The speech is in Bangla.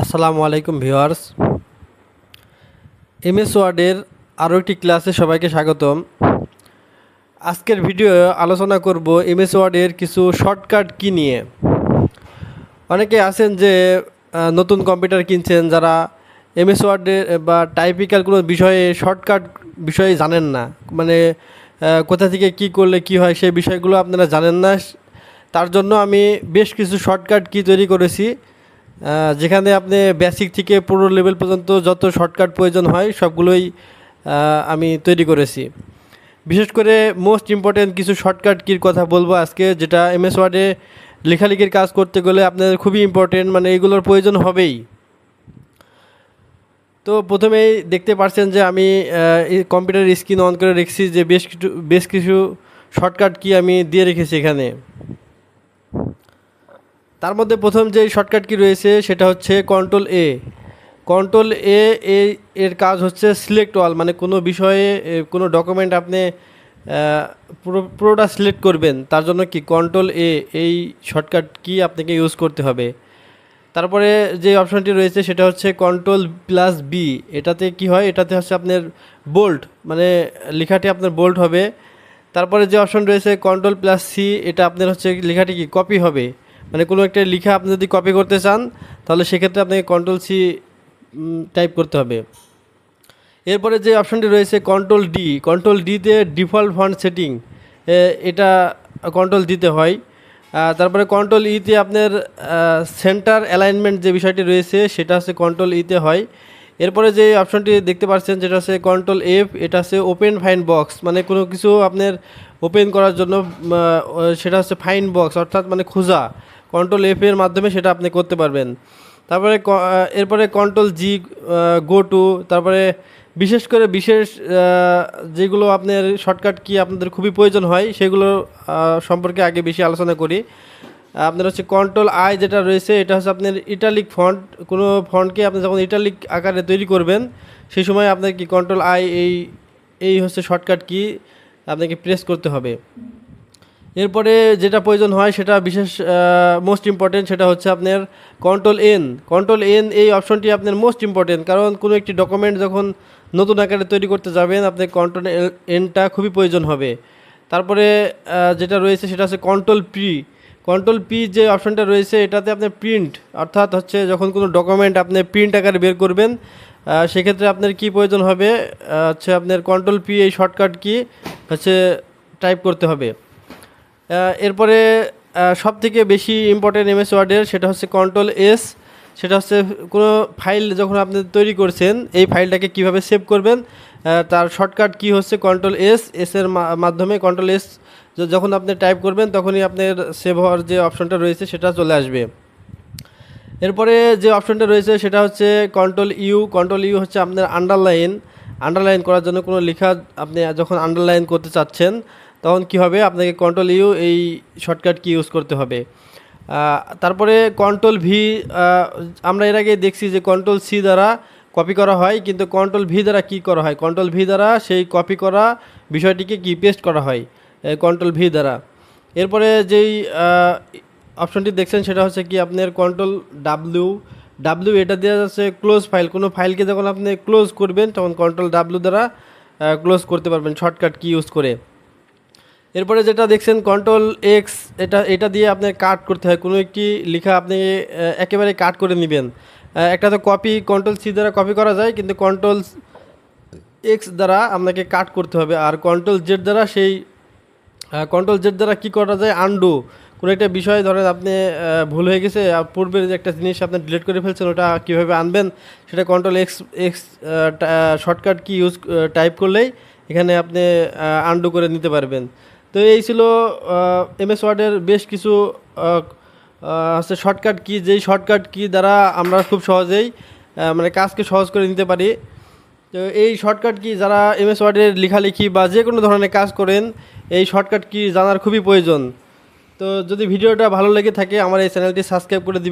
আসসালামু আলাইকুম ভিউয়ার্স। এমএস ওয়ার্ডের আরও একটি ক্লাসে সবাইকে স্বাগতম। আজকের ভিডিও আলোচনা করব এমএস ওয়ার্ডের কিছু শর্টকাট কি নিয়ে। অনেকে আছেন যে নতুন কম্পিউটার কিনছেন, যারা এমএস ওয়ার্ডের বা টাইপিক্যাল কোনো বিষয়ে শর্টকাট বিষয়ে জানেন না। মানে কোথা থেকে কি করলে কি হয় সেই বিষয়গুলো আপনারা জানেন না। তার জন্য আমি বেশ কিছু শর্টকাট কি তৈরি করেছি। যেখানে আপনি বেসিক থেকে পুরো লেভেল পর্যন্ত যত শর্টকাট প্রয়োজন হয়, সবগুলোই আমি তৈরি করেছি। বিশেষ করে মোস্ট ইম্পর্টেন্ট কিছু শর্টকাট কির কথা বলব আজকে, যেটা এমএস ওয়ার্ডে লেখালেখির কাজ করতে গেলে আপনাদের খুবই ইম্পর্টেন্ট মানে এগুলোর প্রয়োজন হবেই। তো প্রথমেই দেখতে পাচ্ছেন যে আমি কম্পিউটার স্ক্রিন অন করে রেখেছি যে বেশ কিছু বেশ কিছু শর্টকাট কি আমি দিয়ে রেখেছি এখানে। তার মধ্যে প্রথম যে শর্টকাট কি রয়েছে, সেটা হচ্ছে কন্ট্রোল এ কন্ট্রোল এ, এর কাজ হচ্ছে সিলেক্ট অল মানে কোনো বিষয়ে কোনো ডকুমেন্ট আপনি পুরো, পুরোটা সিলেক্ট করবেন। তার জন্য কি কন্ট্রোল এ এই শর্টকাট কি আপনাকে ইউজ করতে হবে। তারপরে যে অপশনটি রয়েছে, সেটা হচ্ছে কন্ট্রোল প্লাস বি এটাতে কি হয়? এটাতে হচ্ছে আপনার বোল্ট মানে লেখাটি আপনার বোল্ট হবে। তারপরে যে অপশন রয়েছে কন্ট্রোল প্লাস সি এটা আপনার হচ্ছে লেখাটি কি কপি হবে। মানে কোনো একটা লিখা আপনি যদি কপি করতে চান, তাহলে সেক্ষেত্রে আপনাকে কন্ট্রোল সি টাইপ করতে হবে। এরপরে যে অপশনটি রয়েছে কন্ট্রোল ডি কন্ট্রোল ডিতে ডিফল্ট ফন্ট সেটিং এটা কন্ট্রোল দিতে হয়। তারপরে কন্ট্রোল ইতে আপনার সেন্টার অ্যালাইনমেন্ট যে বিষয়টি রয়েছে, সেটা হচ্ছে কন্ট্রোল ইতে হয়। এরপরে যে অপশনটি দেখতে পাচ্ছেন, যেটা হচ্ছে কন্ট্রোল এফ এটা হচ্ছে ওপেন ফাইন বক্স মানে কোনো কিছু আপনার ওপেন করার জন্য সেটা হচ্ছে ফাইন বক্স অর্থাৎ মানে খোঁজা। কন্ট্রোল এফ এর মাধ্যমে সেটা আপনি করতে পারবেন। তারপরে এরপরে কন্ট্রোল জি গো টু তারপরে বিশেষ করে বিশেষ যেগুলো আপনার শর্টকাট কি আপনাদের খুবই প্রয়োজন হয়, সেগুলো সম্পর্কে আগে বেশি আলোচনা করি। আপনার হচ্ছে কন্ট্রোল আই যেটা রয়েছে, এটা হচ্ছে আপনার ইটালিক ফন্ট কোনো ফন্টকে আপনি যখন ইটালিক আকারে তৈরি করবেন সেই সময় আপনার কি কন্ট্রোল আই এই এই হচ্ছে শর্টকাট কি আপনাকে প্রেস করতে হবে। এরপরে যেটা প্রয়োজন হয় সেটা বিশেষ মোস্ট ইম্পর্টেন্ট সেটা হচ্ছে আপনার কন্ট্রোল এন কন্ট্রোল এন এই অপশনটি আপনার মোস্ট ইম্পর্টেন্ট কারণ কোনো একটি ডকুমেন্ট যখন নতুন আকারে তৈরি করতে যাবেন, আপনার কন্ট্রোল এনটা খুবই প্রয়োজন হবে। তারপরে যেটা রয়েছে সেটা হচ্ছে কন্ট্রোল পি কন্ট্রোল পি যে অপশনটা রয়েছে, এটাতে আপনি প্রিন্ট অর্থাৎ হচ্ছে যখন কোনো ডকুমেন্ট আপনি প্রিন্ট আকারে বের করবেন সেক্ষেত্রে আপনার কি প্রয়োজন হবে? হচ্ছে আপনার কন্ট্রোল পি এই শর্টকাট কি হচ্ছে টাইপ করতে হবে। এরপরে সব থেকে বেশি ইম্পর্টেন্ট এমএস ওয়ার্ডের সেটা হচ্ছে কন্ট্রোল এস সেটা হচ্ছে কোনো ফাইল যখন আপনি তৈরি করছেন, এই ফাইলটাকে কীভাবে সেভ করবেন তার শর্টকাট কি হচ্ছে কন্ট্রোল এস এস এর মা- মাধ্যমে কন্ট্রোল এস যখন আপনি টাইপ করবেন, তখনই আপনার সেভ হওয়ার যে অপশনটা রয়েছে, সেটা চলে আসবে। এরপরে যে অপশনটা রয়েছে, সেটা হচ্ছে কন্ট্রোল ইউ কন্ট্রোল ইউ হচ্ছে আপনার আন্ডারলাইন আন্ডারলাইন করার জন্য কোনো লেখা আপনি যখন আন্ডারলাইন করতে চাচ্ছেন তখন কি হবে? আপনাকে কন্ট্রোল ইউ এই শর্টকাট কি ইউজ করতে হবে। তারপরে কন্ট্রোল ভি আমরা এর আগে দেখছি যে কন্ট্রোল সি দ্বারা কপি করা হয়, কিন্তু কন্ট্রোল ভি দ্বারা কি করা হয়? কন্ট্রোল ভি দ্বারা সেই কপি করা বিষয়টিকে কি পেস্ট করা হয়? কন্ট্রোল ভি দ্বারা। এরপরে যেই অপশনটি দেখছেন সেটা হচ্ছে কি আপনার কন্ট্রোল ডাব্লিউ ডাব্লিউ এটা দেওয়া যাচ্ছে ক্লোজ ফাইল কোনো ফাইলকে যখন আপনি ক্লোজ করবেন, তখন কন্ট্রোল ডাব্লিউ দ্বারা ক্লোজ করতে পারবেন শর্টকাট কি ইউজ করে। এরপরে যেটা দেখছেন কন্ট্রোল এক্স এটা এটা দিয়ে আপনি কাট করতে হয়। কোনো একটি লেখা আপনি একেবারে কাট করে নেবেন। একটা তো কপি কন্ট্রোল সি দ্বারা কপি করা যায়, কিন্তু কন্ট্রোল এক্স দ্বারা আপনাকে কাট করতে হবে। আর কন্ট্রোল জেড দ্বারা সেই কন্ট্রোল জেড দ্বারা কী করা যায়? আন্ডু কোনো একটা বিষয় ধরেন আপনি ভুল হয়ে গেছে পূর্বের যে একটা জিনিস আপনি ডিলিট করে ফেলছেন, ওটা কীভাবে আনবেন? সেটা control X X shortcut key use type করলেই এখানে আপনি আন্ডু করে নিতে পারবেন। তো এই ছিল এমএস ওয়ার্ডের বেশ কিছু হচ্ছে শর্টকাট কি যেই শর্টকাট কি দ্বারা আমরা খুব সহজেই মানে কাজকে সহজ করে নিতে পারি। তো এই শর্টকাট কি যারা এমএস ওয়ার্ডের লেখালেখি বা যে কোনো ধরনের কাজ করেন, এই শর্টকাট কি জানার খুবই প্রয়োজন। তো যদি ভিডিওটা ভালো লেগে থাকে, আমার এই চ্যানেলটি সাবস্ক্রাইব করে দিবেন